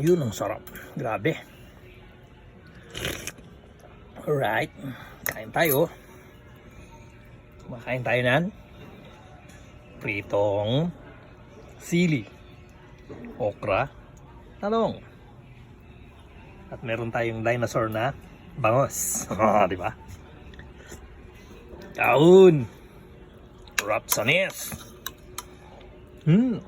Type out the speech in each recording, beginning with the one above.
Yun ang sarap. Grabe. Alright. Kain tayo. Kumakain tayo nan. Pritong sili. Okra. Talong. At meron tayong dinosaur na bangos. Di ba? Kaun. Rapsanes. Hmm.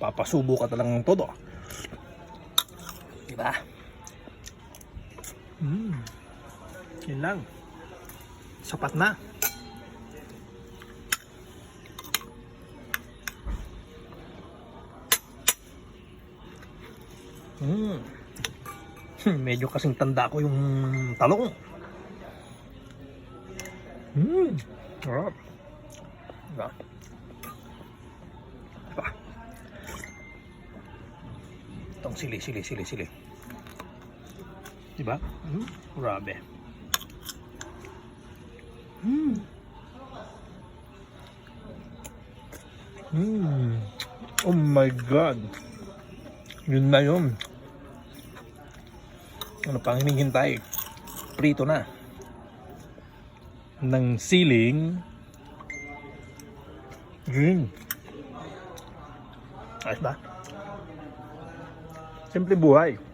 Papasubo ka talagang todo. Diba? Hmm. Yun lang. Sapat na. Hmm. Medyo kasing tanda ko yung talong. Hmm. Sarap. Diba? Diba? Itong sili, sili, sili, sili. Diba? Hmm. Grabe. Hmm. Hmm. Oh my God. Yun na yun. Ano pang hinihintay? Prito na. Ng siling. Yun. Ayos ba? Simple buhay.